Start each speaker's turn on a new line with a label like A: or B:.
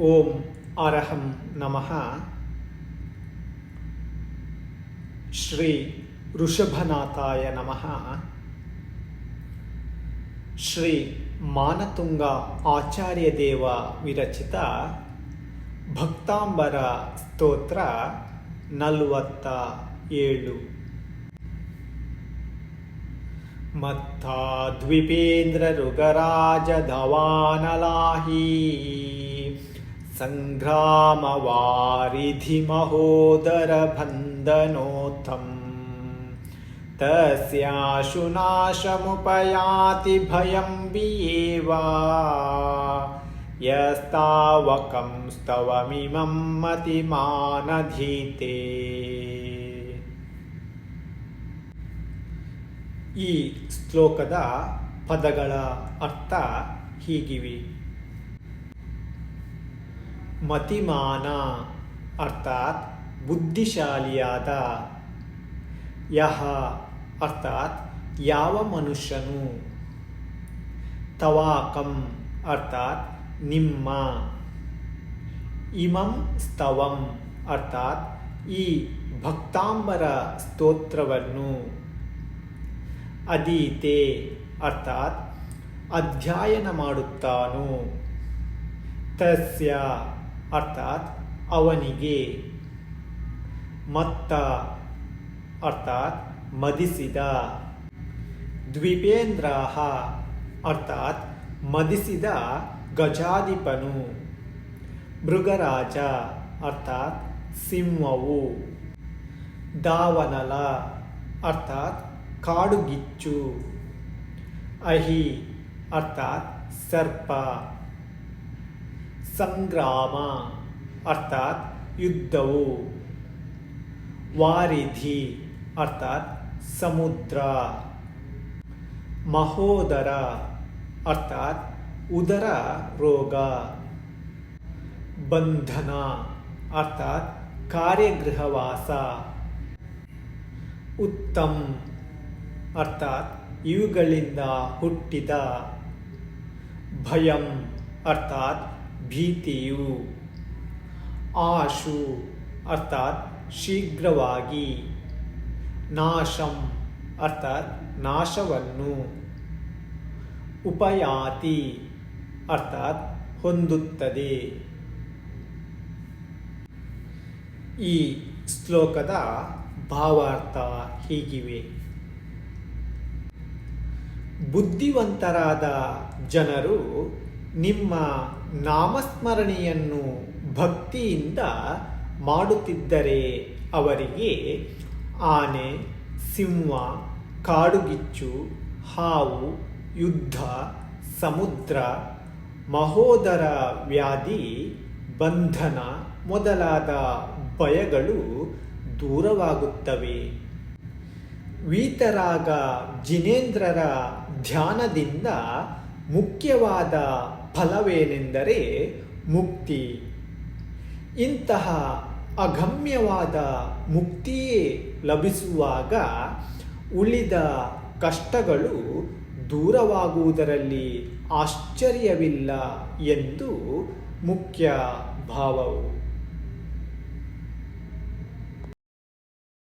A: ఓం అర్హం నమ శ్రీ వృషభనాథాయ నమ శ్రీ మానతుంగ ఆచార్యదేవ విరಚಿತ ಭಕ್ತಾಂಬರ ಸ್ತೋತ್ರ ನಲವತ್ತ ಏಳು ಮತ್ತಾ ದ್ವಿಪೇಂದ್ರ ರುಗರಾಜ ಧವಾನಲಾಹಿ सङ्ग्रामवारिधिमहोदरबन्धनोत्थम् तस्याशु नाशमुपयाति भयं वियेव यस्तावकं स्तवमिमं मतिमानधीते ಈ ಶ್ಲೋಕದ ಪದಗಳ ಅರ್ಥ ಹೀಗಿವೆ ಮತಿಮಾನ ಅರ್ಥಾತ್ ಬುದ್ಧಿಶಾಲಿಯಾದ ಯಹ ಅರ್ಥಾತ್ ಯಾವ ಮನುಷ್ಯನು. ತವಾಕಂ ಅರ್ಥಾತ್ ನಿಮ್ಮ. ಇಮಂ ಸ್ತವಂ ಅರ್ಥಾತ್ ಈ ಭಕ್ತಾಂಬರ ಸ್ತೋತ್ರವನ್ನು. ಅದೀತೆ ಅರ್ಥಾತ್ ಅಧ್ಯಯನ ಮಾಡುತ್ತಾನು. ತಸ್ಯ ಅರ್ಥಾತ್ ಅವನಿಗೆ ಮತ್ತ ಅರ್ಥಾತ್ ಮದಿಸಿದ. ದ್ವಿಪೇಂದ್ರ ಅರ್ಥಾತ್ ಮದಿಸಿದ ಗಜಾಧಿಪನು. ಮೃಗರಾಜ ಅರ್ಥಾತ್ ಸಿಂಹವು. ದಾವನಲ ಅರ್ಥಾತ್ ಕಾಡುಗಿಚ್ಚು. ಅಹಿ ಅರ್ಥಾತ್ ಸರ್ಪ. ಸಂಗ್ರಾಮ, ಅರ್ಥಾತ್ ಯುದ್ಧವು. ವಾರಿಧಿ, ಅರ್ಥಾತ್ ಸಮುದ್ರ. ಮಹೋದರ, ಅರ್ಥಾತ್ ಉದರ ರೋಗ. ಬಂಧನ, ಅರ್ಥಾತ್ ಕಾರ್ಯಗೃಹವಾಸ. ಉತ್ತಮ್, ಅರ್ಥಾತ್ ಇವುಗಳಿಂದ ಹುಟ್ಟಿದ. ಭಯಂ, ಅರ್ಥಾತ್ ಭೀತಿಯು ಆಶು ಅರ್ಥಾತ್ ಶೀಘ್ರವಾಗಿ ನಾಶಂ ಅರ್ಥಾತ್ ನಾಶವನ್ನು ಉಪಯಾತಿ ಅರ್ಥಾತ್ ಹೊಂದುತ್ತದೆ. ಈ ಶ್ಲೋಕದ ಭಾವಾರ್ಥ ಹೀಗಿವೆ. ಬುದ್ಧಿವಂತರಾದ ಜನರು ನಿಮ್ಮ ನಾಮಸ್ಮರಣೆಯನ್ನು ಭಕ್ತಿಯಿಂದ ಮಾಡುತ್ತಿದ್ದರೆ ಅವರಿಗೆ ಆನೆ, ಸಿಂಹ, ಕಾಡುಗಿಚ್ಚು, ಹಾವು, ಯುದ್ಧ, ಸಮುದ್ರ, ಮಹೋದರ ವ್ಯಾಧಿ, ಬಂಧನ ಮೊದಲಾದ ಭಯಗಳು ದೂರವಾಗುತ್ತವೆ. ವೀತರಾಗ ಜಿನೇಂದ್ರರ ಧ್ಯಾನದಿಂದ ಮುಖ್ಯವಾದ ಫಲವೇನೆಂದರೆ ಮುಕ್ತಿ. ಇಂತಹ ಅಗಮ್ಯವಾದ ಮುಕ್ತಿಯೇ ಲಭಿಸುವಾಗ ಉಳಿದ ಕಷ್ಟಗಳು ದೂರವಾಗುವುದರಲ್ಲಿ ಆಶ್ಚರ್ಯವಿಲ್ಲ ಎಂದು ಮುಖ್ಯ ಭಾವವು.